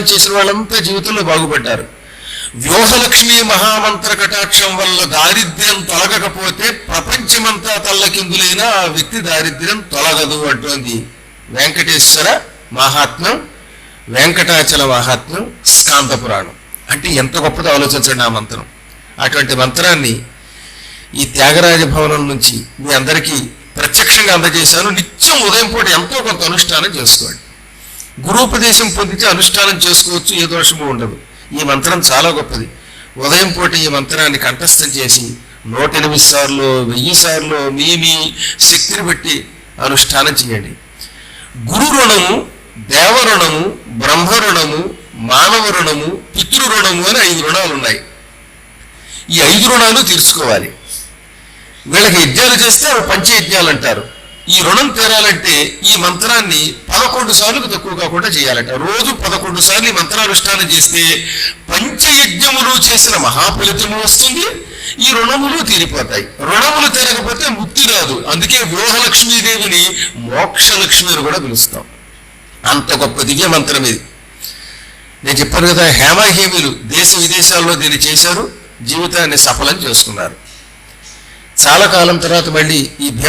అనుష్ఠానం చేసిన వాళ్ళంతా జీవితంలో బాగుపడ్డారు. వ్యూహలక్ష్మి మహామంత్ర కటాక్షం వల్ల దారిద్ర్యం తొలగకపోతే ప్రపంచమంతా తల్లకిందులైన ఆ వ్యక్తి దారిద్ర్యం తొలగదు అంటోంది వెంకటేశ్వర మహాత్మ్యం వెంకటాచల మహాత్మ్యం స్కాంత పురాణం. అంటే ఎంత గొప్పదో ఆలోచించండి ఆ మంత్రం. అటువంటి మంత్రాన్ని ఈ త్యాగరాజ భవనం నుంచి మీ అందరికీ ప్రత్యక్షంగా అందజేశాను. నిత్యం ఉదయం పూట ఎంతో కొంత అనుష్ఠానం చేసుకోండి. గురూపదేశం పొందితే అనుష్ఠానం చేసుకోవచ్చు ఏ దోషము ఉండదు. ఈ మంత్రం చాలా గొప్పది. ఉదయం పూట ఈ మంత్రాన్ని కంఠస్థం చేసి నూట ఎనిమిది సార్లు వెయ్యి సార్లు మీ మీ శక్తిని బట్టి అనుష్ఠానం చేయండి. గురు రుణము దేవ రుణము బ్రహ్మ రుణము మానవ రుణము పితృ రుణము అని ఐదు రుణాలు ఉన్నాయి. ఈ ఐదు రుణాలు తీర్చుకోవాలి. వీళ్ళకి యజ్ఞాలు చేస్తే అవి పంచయజ్ఞాలు అంటారు. ఈ రుణం తీరాలంటే ఈ మంత్రాన్ని పదకొండు సార్లు తక్కువ కాకుండా చేయాలంట. రోజు పదకొండు సార్లు ఈ మంత్రానుష్ఠానం చేస్తే పంచయజ్ఞములు చేసిన మహాఫలితము వస్తుంది ఈ రుణములు తీరిపోతాయి. రుణములు తీరకపోతే ముక్తి రాదు. అందుకే వ్యూహలక్ష్మీదేవిని మోక్షలక్ష్మి అని కూడా పిలుస్తాం. అంత గొప్ప దివ్య మంత్రం ఇది. నేను చెప్పాను కదా హేమహేమిలు దేశ విదేశాల్లో దీన్ని చేశారు జీవితాన్ని సఫలం చేసుకున్నారు. చాలా కాలం తర్వాత మళ్ళీ ఈ భీమ